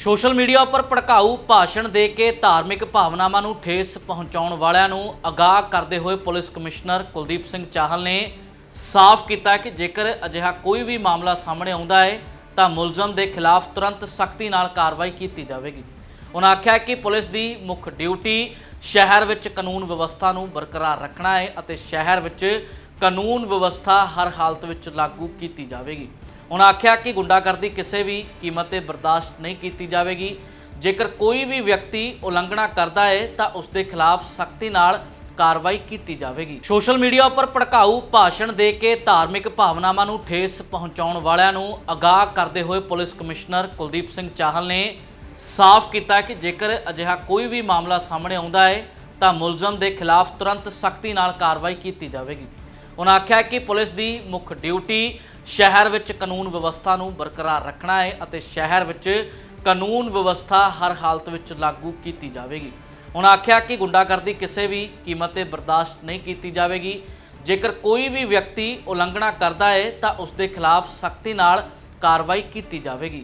Social media ਉੱਪਰ ਭੜਕਾਊ ਭਾਸ਼ਣ ਦੇ ਕੇ ਧਾਰਮਿਕ ਭਾਵਨਾਵਾਂ ਨੂੰ ਠੇਸ ਪਹੁੰਚਾਉਣ ਵਾਲਿਆਂ ਨੂੰ ਅਗਾਹ ਕਰਦੇ ਹੋਏ ਪੁਲਿਸ ਕਮਿਸ਼ਨਰ ਕੁਲਦੀਪ ਸਿੰਘ ਚਾਹਲ ਨੇ ਸਾਫ਼ ਕੀਤਾ ਕਿ ਜੇਕਰ ਅਜਿਹਾ ਕੋਈ ਵੀ ਮਾਮਲਾ ਸਾਹਮਣੇ ਆਉਂਦਾ ਹੈ, ਤਾਂ ਮੁਲਜ਼ਮ ਦੇ ਖਿਲਾਫ ਤੁਰੰਤ ਸਖਤੀ ਨਾਲ ਕਾਰਵਾਈ ਕੀਤੀ ਜਾਵੇਗੀ। ਉਹਨਾਂ ਆਖਿਆ ਕਿ ਪੁਲਿਸ ਦੀ ਮੁੱਖ ਡਿਊਟੀ ਸ਼ਹਿਰ ਵਿੱਚ ਕਾਨੂੰਨ ਵਿਵਸਥਾ ਨੂੰ ਬਰਕਰਾਰ ਰੱਖਣਾ ਹੈ ਅਤੇ ਸ਼ਹਿਰ ਵਿੱਚ ਕਾਨੂੰਨ ਵਿਵਸਥਾ ਹਰ ਹਾਲਤ ਵਿੱਚ ਲਾਗੂ ਕੀਤੀ ਜਾਵੇਗੀ। ਉਹਨਾਂ ਆਖਿਆ ਕਿ ਗੁੰਡਾਗਰਦੀ ਕਿਸੇ ਵੀ ਕੀਮਤ ਤੇ ਬਰਦਾਸ਼ਤ ਨਹੀਂ ਕੀਤੀ ਜਾਵੇਗੀ। ਜੇਕਰ ਕੋਈ ਵੀ ਵਿਅਕਤੀ ਉਲੰਘਣਾ ਕਰਦਾ ਹੈ, ਤਾਂ ਉਸ ਦੇ ਖਿਲਾਫ ਸਖਤੀ ਨਾਲ ਕਾਰਵਾਈ ਕੀਤੀ ਜਾਵੇਗੀ। ਸੋਸ਼ਲ ਮੀਡੀਆ ਉੱਪਰ ਭੜਕਾਊ ਭਾਸ਼ਣ ਦੇ ਕੇ ਧਾਰਮਿਕ ਭਾਵਨਾਵਾਂ ਨੂੰ ਠੇਸ ਪਹੁੰਚਾਉਣ ਵਾਲਿਆਂ ਨੂੰ ਅਗਾਹ ਕਰਦੇ ਹੋਏ ਪੁਲਿਸ ਕਮਿਸ਼ਨਰ ਕੁਲਦੀਪ ਸਿੰਘ ਚਾਹਲ ਨੇ ਸਾਫ਼ ਕੀਤਾ ਕਿ ਜੇਕਰ ਅਜਿਹਾ ਕੋਈ ਵੀ ਮਾਮਲਾ ਸਾਹਮਣੇ ਆਉਂਦਾ ਹੈ, ਤਾਂ ਮੁਲਜ਼ਮ ਦੇ ਖਿਲਾਫ ਤੁਰੰਤ ਸਖਤੀ ਨਾਲ ਕਾਰਵਾਈ ਕੀਤੀ ਜਾਵੇਗੀ। ਉਹਨਾਂ ਆਖਿਆ ਕਿ ਪੁਲਿਸ ਦੀ ਮੁੱਖ ਡਿਊਟੀ ਸ਼ਹਿਰ ਵਿੱਚ ਕਾਨੂੰਨ ਵਿਵਸਥਾ ਨੂੰ ਬਰਕਰਾਰ ਰੱਖਣਾ ਹੈ ਅਤੇ ਸ਼ਹਿਰ ਵਿੱਚ ਕਾਨੂੰਨ ਵਿਵਸਥਾ ਹਰ ਹਾਲਤ ਵਿੱਚ ਲਾਗੂ ਕੀਤੀ ਜਾਵੇਗੀ। ਉਹਨਾਂ ਆਖਿਆ ਕਿ ਗੁੰਡਾਗਰਦੀ ਕਿਸੇ ਵੀ ਕੀਮਤ ਤੇ ਬਰਦਾਸ਼ਤ ਨਹੀਂ ਕੀਤੀ ਜਾਵੇਗੀ। ਜੇਕਰ ਕੋਈ ਵੀ ਵਿਅਕਤੀ ਉਲੰਘਣਾ ਕਰਦਾ ਹੈ ਤਾਂ ਉਸ ਦੇ ਖਿਲਾਫ ਸਖਤੀ ਨਾਲ ਕਾਰਵਾਈ ਕੀਤੀ ਜਾਵੇਗੀ।